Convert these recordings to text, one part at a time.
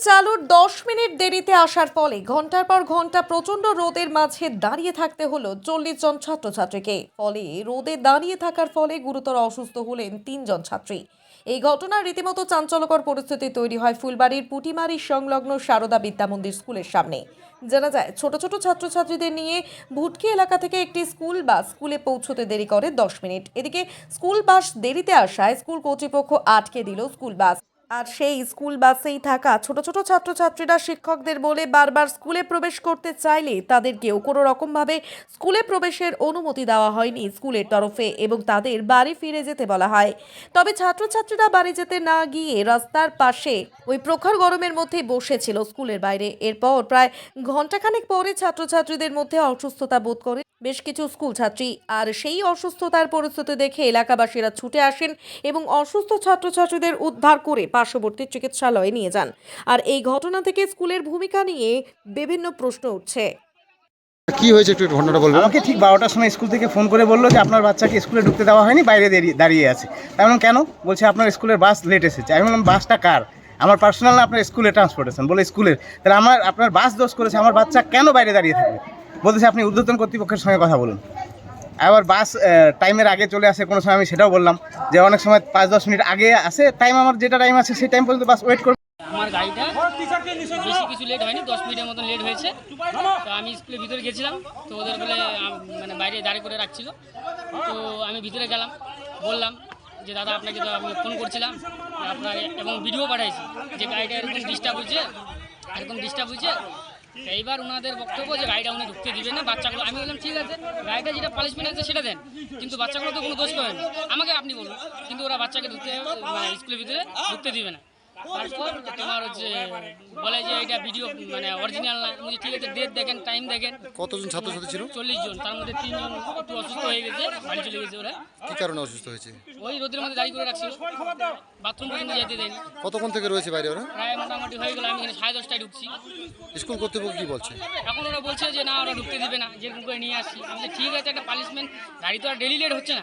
চালুর দশ মিনিট দেরিতে আসার ফলে ঘণ্টার পর ঘণ্টা প্রচণ্ড রোদের মাঝে দাঁড়িয়ে থাকতে হলো চল্লিশ জন ছাত্রছাত্রীকে। ফলে রোদে দাঁড়িয়ে থাকার ফলে গুরুতর অসুস্থ হলেন তিনজন ছাত্রী। এই ঘটনার রীতিমতো চাঞ্চল্যকর পরিস্থিতি তৈরি হয় ফুলবাড়ির পুটিমারি সংলগ্ন সারদা বিদ্যা মন্দির স্কুলের সামনে। জানা যায়, ছোট ছোট ছাত্রছাত্রীদের নিয়ে ভুটকি এলাকা থেকে একটি স্কুল বাস স্কুলে পৌঁছতে দেরি করে দশ মিনিট। এদিকে স্কুল বাস দেরিতে আসায় স্কুল কর্তৃপক্ষ আটকে দিল স্কুল বাস। আর সেই স্কুল বাসেই থাকা ছোট ছোট ছাত্রছাত্রীরা শিক্ষকদের বলে বারবার স্কুলে প্রবেশ করতে চাইলে তাদেরকেও কোনো রকমভাবে স্কুলে প্রবেশের অনুমতি দেওয়া হয়নি স্কুলের তরফে এবং তাদের বাড়ি ফিরে যেতে বলা হয়। তবে ছাত্রছাত্রীরা বাড়ি যেতে না গিয়ে রাস্তার পাশে ওই প্রখর গরমের মধ্যে বসেছিল স্কুলের বাইরে। এরপর প্রায় ঘন্টাখানেক পরে ছাত্রছাত্রীদের মধ্যে অসুস্থতা বোধ করে বেশ কিছু স্কুল ছাত্রী আর সেই অসুস্থতার পরিস্থিতি দেখে এলাকাবাসীরা ছুটে আসেন এবং অসুস্থ ছাত্রছাত্রীদের উদ্ধার করে পার্শ্ববর্তী চিকিৎসালয়ে নিয়ে যান। আর এই ঘটনা থেকে স্কুলের ভূমিকা নিয়ে বিভিন্ন প্রশ্ন উঠছে। কি হয়েছে একটু ঘটনাটা বলবেন? আমাকে ঠিক বারোটার সময় স্কুল থেকে ফোন করে বলল যে আপনার বাচ্চাকে স্কুলে ঢুকতে দেওয়া হয়নি বাইরে দাঁড়িয়ে- দাঁড়িয়ে আছে। তাই বললাম কেন? বলছে আপনার স্কুলের বাস লেট এসেছে। আমি বললাম বাসটা কার? আমার পার্সোনাল না আপনার স্কুলের ট্রান্সপোর্টেশন বলে স্কুলের। তাহলে আমার আপনার বাস দোষ করেছে আমার বাচ্চা কেন বাইরে দাঁড়িয়ে থাকবে? বলতেছে, আপনি উদ্বোধন কর্তৃপক্ষের সঙ্গে কথা বলুন। আবার বাস টাইমের আগে চলে আসে, কোনো সময় আমি সেটাও বললাম যে অনেক সময় পাঁচ, দশ মিনিট আগে আসে টাইম আমার যেটা টাইম আছে সেই টাইম পর্যন্ত বাস ওয়েট করবে। আমার গাড়িটা বেশি কিছু লেট হয়নি, দশ মিনিটের মতন লেট হয়েছে। তো আমি স্কুলের ভিতরে গেছিলাম, তো ওদের বলে মানে বাইরে দাঁড়িয়ে করে রাখছিল। তো আমি ভিতরে গেলাম, বললাম যে, দাদা, আপনাকে তো আমি ফোন করছিলাম, আপনার এবং ভিডিও পাঠাইছি, যে গাড়িটা এরকম ডিস্টার্ব হয়েছে এরকম ডিস্টার্ব হয়েছে এইবার ওনাদের বক্তব্য যে গাড়িটা উনি ঢুকতে দিবেন না বাচ্চাগুলো আমি বললাম ঠিক আছে গাড়িটা যেটা পালিশমেন্ট আছে সেটা দেন। কিন্তু বাচ্চাগুলো তো কোনো দোষ করেন আমাকে আপনি বলুন কিন্তু ওরা বাচ্চাকে ঢুকতে মানে স্কুলের ভিতরে ঢুকতে দিবে না। তারপর তোমার হচ্ছে বলে যে এটা ভিডিও মানে অরিজিনাল না। উনি ঠিক আছে ডেট দেখেন টাইম দেখেন। কতজন ছাত্রছাত্রী ছিল? চল্লিশ জন তার মধ্যে তিনজন একটু অসুস্থ হয়ে গেছে বাড়ি চলে গেছে ওরা। কি কারণে অসুস্থ হয়েছে? ওই রোদের মধ্যে দাঁড়িয়ে করে রাখছিল। বাথরুম পর্যন্ত যেতে দেয়নি। কতক্ষণ থেকে রয়েছে বাইরে ওরা? প্রায় মোটামুটি হয়ে গেল আমি এখানে সাড়ে দশটায় ঢুকছি। স্কুল কর্তৃপক্ষ কি বলছে? এখন ওরা বলছে যে না ওরা ঢুকতে দিবে না যেরকম করে নিয়ে আসি। আমি ঠিক আছে একটা পানিশমেন্ট গাড়ি তো আর ডেলি লেট হচ্ছে না।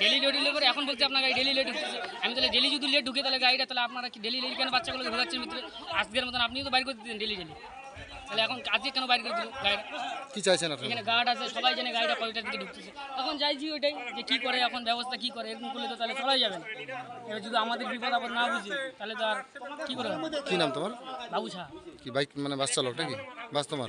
ডেলি লেট হলে করে এখন বলছে আপনার গাড়ি ডেলি লেট হচ্ছে আমি তাহলে ডেলি যদি লেট ঢুকে তাহলে গাড়িটা তাহলে আপনারা কি ডেলি লেট কেন বাচ্চাগুলোকে ঢোকাচ্ছেন ভিতরে? আজকের মতন আপনিও তো বাইর করে দিতেন ডেলি ডেলি তাহলে এখন আজকে কেন বাইরে করে দিল গাড়িটা? কি চাইছেন আপনি এখানে গার্ড আছে সবাই জানে গাড়িটা কয়টার দিকে ঢুকতেছে। এখন যাইছি ওইটাই যে কী করে এখন ব্যবস্থা কী করে এরকম করলে তো তাহলে চলাই যাবে না। এবার যদি আমাদের বিপদ আপদ না বুঝি তাহলে তো আর কী করে? কি নাম তোমার? বাবু ছাড়া কি বাইক মানে বাস চালক নাকি? বাস তোমার?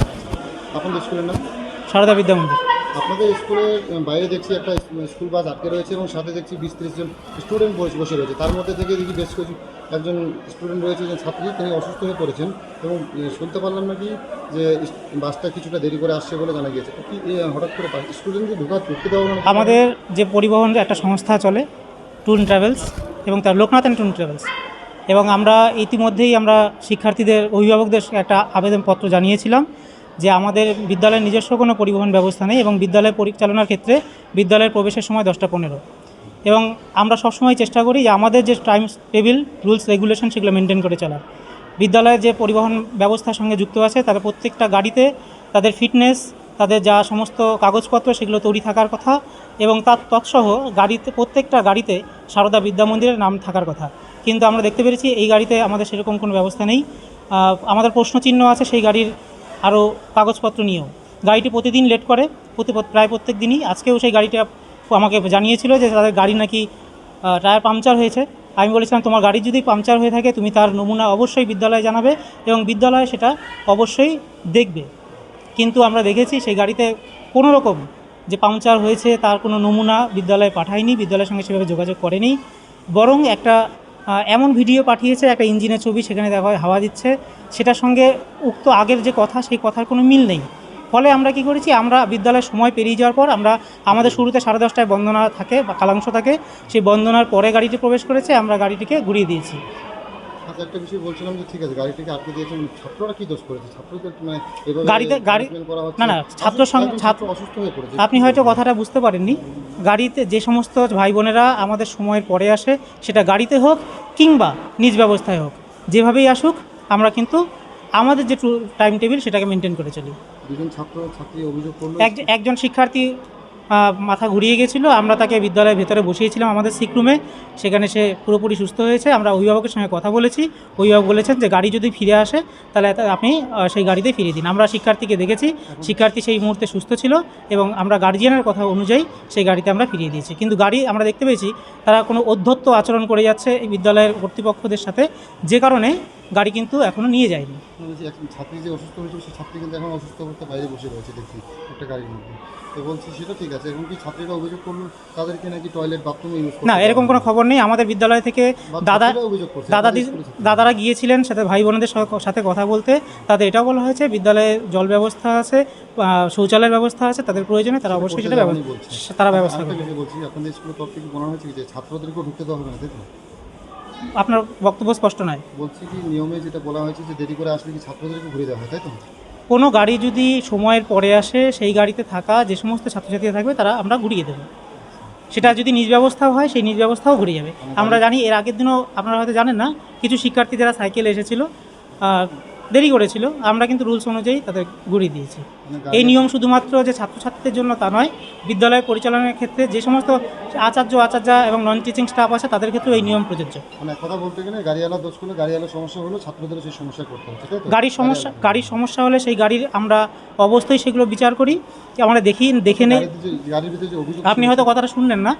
আপনাদের স্কুলের নাম? সারদা বিদ্যা মন্দির। আপনাদের স্কুলের বাইরে দেখছি একটা স্কুল বাস আটকে রয়েছে এবং সাথে দেখছি বিশ ত্রিশ জন স্টুডেন্ট বসে রয়েছে। তার মধ্যে থেকে দেখি বেশ কিছু একজন স্টুডেন্ট রয়েছে একজন ছাত্রী তিনি অসুস্থ হয়ে পড়েছেন এবং শুনতে পারলাম নাকি যে বাসটা কিছুটা দেরি করে আসছে বলে জানা গিয়েছে। কি হঠাৎ করে স্টুডেন্টকে ঢোকা ঢুকতে দেওয়া আমাদের যে পরিবহন একটা সংস্থা চলে ট্যুর ট্রাভেলস এবং তার লোকনাথ অ্যান্ড ট্যুর ট্রাভেলস। এবং আমরা ইতিমধ্যেই আমরা শিক্ষার্থীদের অভিভাবকদের একটা আবেদনপত্র জানিয়েছিলাম। যে আমাদের বিদ্যালয়ের নিজস্ব কোনো পরিবহন ব্যবস্থা নেই এবং বিদ্যালয় পরিচালনার ক্ষেত্রে বিদ্যালয়ের প্রবেশের সময় দশটা পনেরো। এবং আমরা সবসময় চেষ্টা করি যে আমাদের যে টাইম টেবিল, রুলস, রেগুলেশন সেগুলো মেনটেন করে চলার। বিদ্যালয়ের যে পরিবহন ব্যবস্থার সঙ্গে যুক্ত আছে, তারা প্রত্যেকটা গাড়িতে তাদের ফিটনেস, তাদের যা সমস্ত কাগজপত্র সেগুলো তৈরি থাকার কথা এবং তার তৎসহ গাড়িতে, প্রত্যেকটা গাড়িতে সারদা বিদ্যা মন্দিরের নাম থাকার কথা। কিন্তু আমরা দেখতে পেরেছি এই গাড়িতে আমাদের সেরকম কোনো ব্যবস্থা নেই। আমাদের প্রশ্নচিহ্ন আছে সেই গাড়ির আরও কাগজপত্র নিয়েও। গাড়িটি প্রতিদিন লেট করে, প্রতি প্রায় প্রত্যেক দিনই। আজকেও সেই গাড়িটা আমাকে জানিয়েছিল যে তাদের গাড়ি নাকি টায়ার পাংচার হয়েছে। আমি বলেছিলাম, তোমার গাড়ি যদি পাংচার হয়ে থাকে, তুমি তার নমুনা অবশ্যই বিদ্যালয়ে জানাবে এবং বিদ্যালয়ে সেটা অবশ্যই দেখবে। কিন্তু আমরা দেখেছি সেই গাড়িতে কোনো রকম যে পাংচার হয়েছে, তার কোনো নমুনা বিদ্যালয়ে পাঠায়নি, বিদ্যালয়ের সঙ্গে সেভাবে যোগাযোগ করেনি। বরং একটা এমন ভিডিও পাঠিয়েছে, একটা ইঞ্জিনের ছবি সেখানে দেখা হয়, হাওয়া দিচ্ছে। সেটার সঙ্গে উক্ত আগের যে কথা, সেই কথার কোনো মিল নেই। ফলে আমরা কি করেছি, আমরা বিদ্যালয়ের সময় পেরিয়ে যাওয়ার পর আমরা আমাদের শুরুতে সাড়ে দশটায় বন্দনা থাকে বা কালাংশ থাকে। সেই বন্দনার পরে গাড়িটি প্রবেশ করেছে, আমরা গাড়িটিকে ঘুরিয়ে দিয়েছি। একটা বিষয় বলছিলাম যে ঠিক আছে গাড়িটাকে আটকে দিয়েছেন ছাত্ররা কি দোষ করেছে? ছাত্রদের মানে গাড়িতে- গাড়ি- না, না, ছাত্র ছাত্র- অসুস্থ হয়ে পড়েছে। আপনি হয়তো কথাটা বুঝতে পারেননি। গাড়িতে যে সমস্ত ভাই বোনেরা আমাদের সময়ের পরে আসে সেটা গাড়িতে হোক কিংবা নিজ ব্যবস্থায় হোক যেভাবেই আসুক আমরা কিন্তু আমাদের যে টাইম টেবিল সেটাকে মেনটেন করে চলি। দুজন ছাত্র ছাত্রী অভিযোগ করল। একজন শিক্ষার্থী মাথা ঘুরিয়ে গেছিল। আমরা তাকে বিদ্যালয়ের ভেতরে বসিয়েছিলাম আমাদের সিক রুমে সেখানে সে পুরোপুরি সুস্থ হয়েছে। আমরা অভিভাবকের সঙ্গে কথা বলেছি। অভিভাবক বলেছেন যে, গাড়ি যদি ফিরে আসে, তাহলে আপনি সেই গাড়িতে ফিরিয়ে দিন। আমরা শিক্ষার্থীকে দেখেছি। শিক্ষার্থী সেই মুহূর্তে সুস্থ ছিল এবং আমরা গার্জিয়ানের কথা অনুযায়ী সেই গাড়িতে আমরা ফিরিয়ে দিয়েছি। কিন্তু গাড়ি আমরা দেখতে পেয়েছি, তারা কোনো অধ্যত্ত আচরণ করে যাচ্ছে এই বিদ্যালয়ের কর্তৃপক্ষদের সাথে। যে কারণে গাড়ি কিন্তু এখনও নিয়ে যায়নি। এক ছাত্রী যে অসুস্থ হয়েছিল সেই ছাত্রী কিন্তু এখন অসুস্থ অবস্থা বাইরে বসে রয়েছে দেখছি একটা গাড়ির মধ্যে। তো বলছি সেটা ঠিক আছে এখন কি ছাত্রীরা অভিযোগ করল? তাদেরকে নাকি টয়লেট বাথরুম ইউজ না এরকম কোনো খবর নেই। আমাদের বিদ্যালয় থেকে দাদা দাদা। দাদারা গিয়েছিলেন সাথে ভাই বোনদের সাথে কথা বলতে। তাদের এটাও বলা হয়েছে বিদ্যালয়ে জল ব্যবস্থা আছে শৌচালয়ের ব্যবস্থা আছে তাদের প্রয়োজনে তারা অবশ্যই সেটা। তারা ব্যবস্থা করবে। বলছি আপনাদের স্কুলের তরফ থেকে বলা হয়েছে যে ছাত্রদেরকেও ঢুকতে দেওয়া হবে না আপনার বক্তব্য স্পষ্ট নয়। বলছি কি নিয়মে যেটা বলা হয়েছে যে দেরি করে আসলে কি ছাত্রদেরকে ঘুরে দেওয়া হয় তাই তো? কোনো গাড়ি যদি সময়ের পরে আসে সেই গাড়িতে থাকা যে সমস্ত ছাত্রছাত্রীরা থাকবে তারা আমরা ঘুরিয়ে দেবো। সেটা যদি নিজ ব্যবস্থাও হয় সেই নিজ ব্যবস্থাও ঘুরে যাবে আমরা জানি এর আগের দিনও আপনারা হয়তো জানেন না কিছু শিক্ষার্থী যারা সাইকেল এসেছিল দেরি করেছিল। আমরা কিন্তু রুলস অনুযায়ী তাদের ঘুরিয়ে দিয়েছি। মানে এই নিয়ম শুধুমাত্র যে ছাত্রছাত্রীদের জন্য তা নয় বিদ্যালয় পরিচালনার ক্ষেত্রে যে সমস্ত আচার্য আচার্যা এবং নন টিচিং স্টাফ আছে তাদের ক্ষেত্রেও এই নিয়ম প্রযোজ্য। মানে কথা বলতে গেলে গাড়িওয়ালা দোষ করলে গাড়িওয়ালার সমস্যা হলো ছাত্রদেরও সেই সমস্যা করতে হচ্ছে গাড়ির সমস্যা গাড়ির সমস্যা হলে সেই গাড়ির আমরা অবশ্যই সেগুলো বিচার করি। আমরা দেখি দেখে নেই। আপনি হয়তো কথাটা শুনলেন না।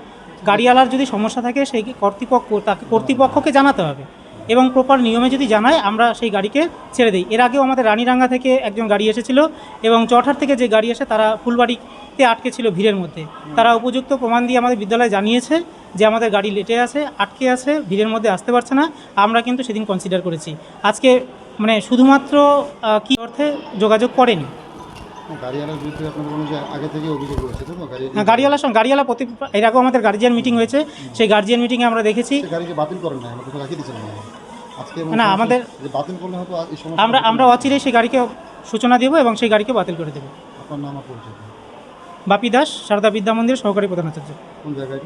গাড়িওয়ালার যদি সমস্যা থাকে সেই কর্তৃপক্ষ তাকে কর্তৃপক্ষকে জানাতে হবে। এবং প্রপার নিয়মে যদি জানায়, আমরা সেই গাড়িকে ছেড়ে দিই। এর আগেও আমাদের রানীরাঙ্গা থেকে একজন গাড়ি এসেছিল এবং চঠার থেকে যে গাড়ি এসে তারা ফুলবাড়িতে আটকে ছিল ভিড়ের মধ্যে। তারা উপযুক্ত প্রমাণ দিয়ে আমাদের বিদ্যালয়ে জানিয়েছে যে আমাদের গাড়ি লেটে আছে, আটকে আছে, ভিড়ের মধ্যে আসতে পারছে না। আমরা কিন্তু সেদিন কনসিডার করেছি। আজকে মানে শুধুমাত্র কি অর্থে যোগাযোগ করেনি গাড়িওয়ালার বিরুদ্ধে আপনাদের কোনো আগে থেকে অভিযোগ রয়েছে তো? গাড়ি হ্যাঁ, গাড়িওয়ালার সঙ্গে গাড়িওয়ালা প্রতি এর আগেও আমাদের গার্জিয়ান মিটিং হয়েছে। সেই গার্জিয়ান মিটিংয়ে আমরা দেখেছি। গাড়িকে বাতিল করেন না। রাখিয়ে দিচ্ছেন আমাদের- বাতিল করলে হয়তো আমরা আমরা অচিরেই সেই গাড়িকে সূচনা দেবো এবং সেই গাড়িকে বাতিল করে দেবো। আপনার নাম পরিচয়? বাপি দাস সারদা বিদ্যা মন্দির সহকারী কোন জায়গায়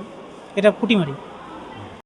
এটা? ফুটিমারি